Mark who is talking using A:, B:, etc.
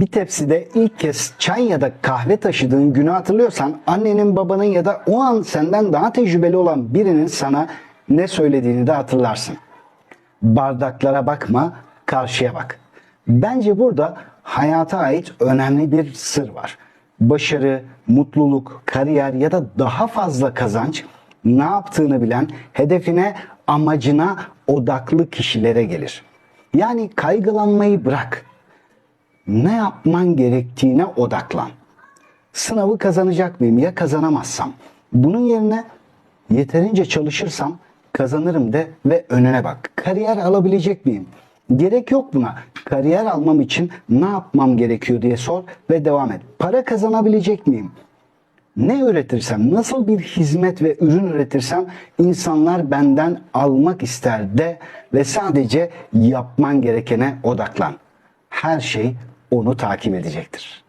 A: Bir tepside ilk kez çay ya da kahve taşıdığın günü hatırlıyorsan annenin babanın ya da o an senden daha tecrübeli olan birinin sana ne söylediğini de hatırlarsın. Bardaklara bakma, karşıya bak. Bence burada hayata ait önemli bir sır var. Başarı, mutluluk, kariyer ya da daha fazla kazanç ne yaptığını bilen, hedefine, amacına odaklı kişilere gelir. Yani kaygılanmayı bırak. Ne yapman gerektiğine odaklan. Sınavı kazanacak mıyım ya kazanamazsam? Bunun yerine yeterince çalışırsam kazanırım de ve önüne bak. Kariyer alabilecek miyim? Gerek yok buna. Kariyer almam için ne yapmam gerekiyor diye sor ve devam et. Para kazanabilecek miyim? Ne üretirsem, nasıl bir hizmet ve ürün üretirsem insanlar benden almak ister de ve sadece yapman gerekene odaklan. Her şey onu takip edecektir.